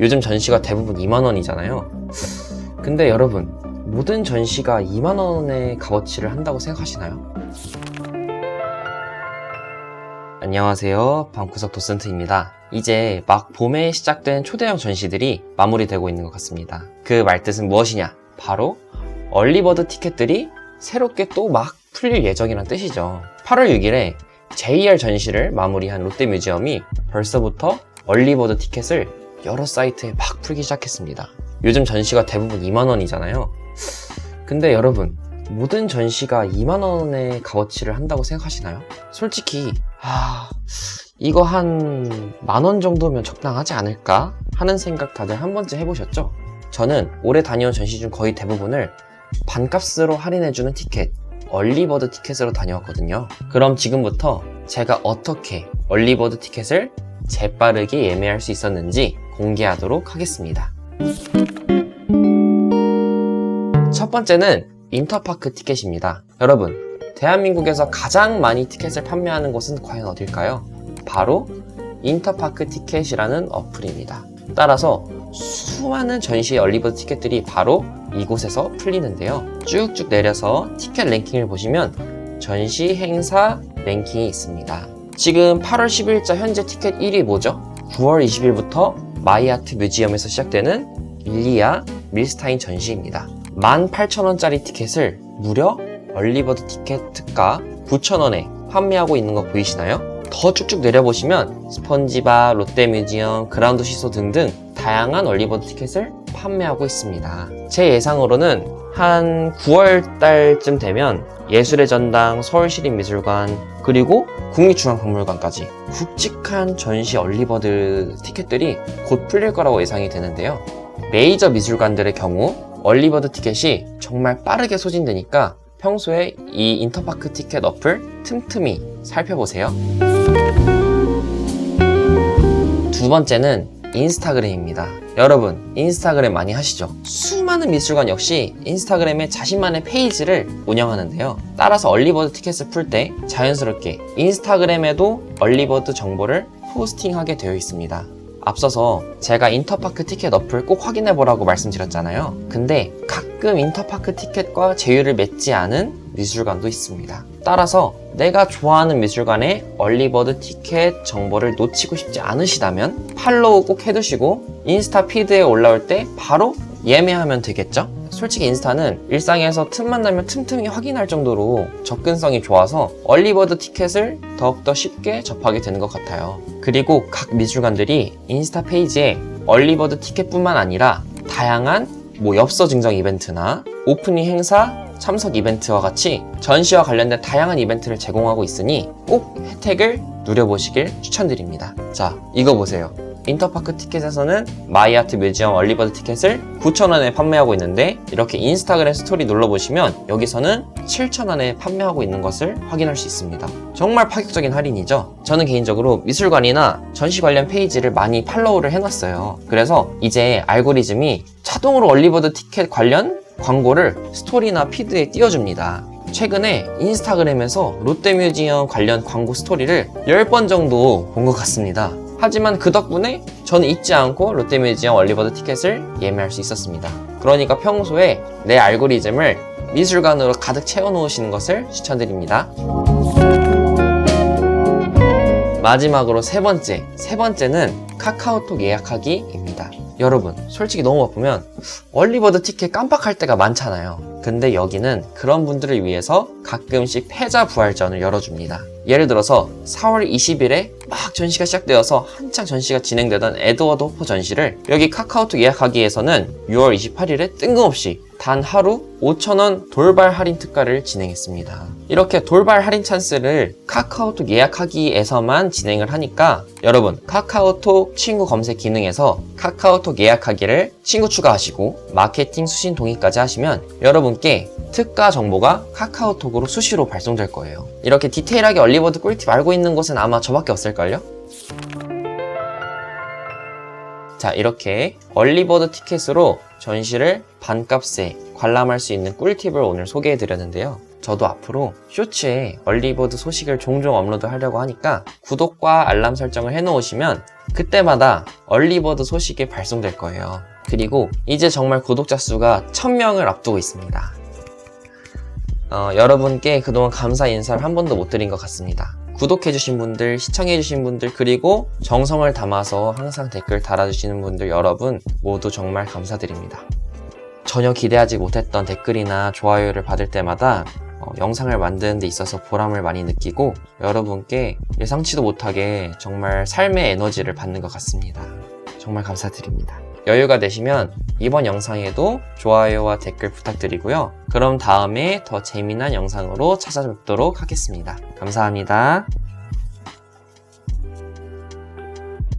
요즘 전시가 대부분 2만원이잖아요. 근데 여러분, 모든 전시가 2만원의 값어치를 한다고 생각하시나요? 안녕하세요. 방구석 도슨트입니다. 이제 막 봄에 시작된 초대형 전시들이 마무리되고 있는 것 같습니다. 그 말뜻은 무엇이냐? 바로 얼리버드 티켓들이 새롭게 또 막 풀릴 예정이란 뜻이죠. 8월 6일에 JR 전시를 마무리한 롯데뮤지엄이 벌써부터 얼리버드 티켓을 여러 사이트에 막 풀기 시작했습니다. 요즘 전시가 대부분 2만원이잖아요. 근데 여러분, 모든 전시가 2만원의 값어치를 한다고 생각하시나요? 솔직히, 아, 이거 한 만 원 정도면 적당하지 않을까? 하는 생각 다들 한 번쯤 해보셨죠? 저는 올해 다녀온 전시 중 거의 대부분을 반값으로 할인해주는 티켓, 얼리버드 티켓으로 다녀왔거든요. 그럼 지금부터 제가 어떻게 얼리버드 티켓을 재빠르게 예매할 수 있었는지 공개하도록 하겠습니다. 첫 번째는 인터파크 티켓입니다. 여러분, 대한민국에서 가장 많이 티켓을 판매하는 곳은 과연 어딜까요? 바로 인터파크 티켓이라는 어플입니다. 따라서 수많은 전시 얼리버드 티켓들이 바로 이곳에서 풀리는데요. 쭉쭉 내려서 티켓 랭킹을 보시면 전시 행사 랭킹이 있습니다. 지금 8월 10일자 현재 티켓 1위 뭐죠? 9월 20일부터 마이아트 뮤지엄에서 시작되는 일리아 밀스타인 전시입니다. 18,000원짜리 티켓을 무려 얼리버드 티켓 특가 9,000원에 판매하고 있는 거 보이시나요? 더 쭉쭉 내려보시면 스펀지바, 롯데뮤지엄, 그라운드 시소 등등 다양한 얼리버드 티켓을 판매하고 있습니다. 제 예상으로는 한 9월 달쯤 되면 예술의 전당, 서울시립미술관, 그리고 국립중앙박물관까지 굵직한 전시 얼리버드 티켓들이 곧 풀릴 거라고 예상이 되는데요. 메이저 미술관들의 경우 얼리버드 티켓이 정말 빠르게 소진되니까 평소에 이 인터파크 티켓 어플 틈틈이 살펴보세요. 두 번째는 인스타그램입니다. 여러분, 인스타그램 많이 하시죠? 수많은 미술관 역시 인스타그램에 자신만의 페이지를 운영하는데요. 따라서 얼리버드 티켓을 풀 때 자연스럽게 인스타그램에도 얼리버드 정보를 포스팅하게 되어 있습니다. 앞서서 제가 인터파크 티켓 어플 꼭 확인해 보라고 말씀드렸잖아요. 근데 가끔 인터파크 티켓과 제휴를 맺지 않은 미술관도 있습니다. 따라서 내가 좋아하는 미술관의 얼리버드 티켓 정보를 놓치고 싶지 않으시다면 팔로우 꼭 해두시고 인스타 피드에 올라올 때 바로 예매하면 되겠죠? 솔직히 인스타는 일상에서 틈만 나면 틈틈이 확인할 정도로 접근성이 좋아서 얼리버드 티켓을 더욱더 쉽게 접하게 되는 것 같아요. 그리고 각 미술관들이 인스타 페이지에 얼리버드 티켓뿐만 아니라 다양한 뭐 엽서 증정 이벤트나 오프닝 행사 참석 이벤트와 같이 전시와 관련된 다양한 이벤트를 제공하고 있으니 꼭 혜택을 누려보시길 추천드립니다. 자, 이거 보세요. 인터파크 티켓에서는 마이아트 뮤지엄 얼리버드 티켓을 9,000원에 판매하고 있는데 이렇게 인스타그램 스토리 눌러보시면 여기서는 7,000원에 판매하고 있는 것을 확인할 수 있습니다. 정말 파격적인 할인이죠? 저는 개인적으로 미술관이나 전시 관련 페이지를 많이 팔로우를 해놨어요. 그래서 이제 알고리즘이 자동으로 얼리버드 티켓 관련 광고를 스토리나 피드에 띄워줍니다. 최근에 인스타그램에서 롯데뮤지엄 관련 광고 스토리를 10번 정도 본 것 같습니다. 하지만 그 덕분에 저는 잊지 않고 롯데뮤지엄 얼리버드 티켓을 예매할 수 있었습니다. 그러니까 평소에 내 알고리즘을 미술관으로 가득 채워놓으시는 것을 추천드립니다. 마지막으로 세 번째, 세 번째는 카카오톡 예약하기입니다. 여러분, 솔직히 너무 바쁘면 얼리버드 티켓 깜빡할 때가 많잖아요. 근데 여기는 그런 분들을 위해서 가끔씩 패자 부활전을 열어줍니다. 예를 들어서 4월 20일에 막 전시가 시작되어서 한창 전시가 진행되던 에드워드 호퍼 전시를 여기 카카오톡 예약하기 에서는 6월 28일에 뜬금없이 단 하루 5,000원 돌발 할인 특가를 진행했습니다. 이렇게 돌발 할인 찬스를 카카오톡 예약하기에서만 진행을 하니까 여러분 카카오톡 친구 검색 기능에서 카카오톡 예약하기를 친구 추가하시고 마케팅 수신 동의까지 하시면 여러분 께 특가 정보가 카카오톡으로 수시로 발송될 거예요. 이렇게 디테일하게 얼리버드 꿀팁 알고 있는 곳은 아마 저밖에 없을걸요? 자, 이렇게 얼리버드 티켓으로 전시를 반값에 관람할 수 있는 꿀팁을 오늘 소개해 드렸는데요. 저도 앞으로 쇼츠에 얼리버드 소식을 종종 업로드 하려고 하니까 구독과 알람 설정을 해놓으시면 그때마다 얼리버드 소식이 발송될 거예요. 그리고 이제 정말 구독자 수가 1000명을 앞두고 있습니다. 어, 여러분께 그동안 감사 인사를 한 번도 못 드린 것 같습니다. 구독해주신 분들, 시청해주신 분들, 그리고 정성을 담아서 항상 댓글 달아주시는 분들 여러분 모두 정말 감사드립니다. 전혀 기대하지 못했던 댓글이나 좋아요를 받을 때마다 어, 영상을 만드는 데 있어서 보람을 많이 느끼고 여러분께 예상치도 못하게 정말 삶의 에너지를 받는 것 같습니다. 정말 감사드립니다. 여유가 되시면 이번 영상에도 좋아요와 댓글 부탁드리고요. 그럼 다음에 더 재미난 영상으로 찾아뵙도록 하겠습니다. 감사합니다.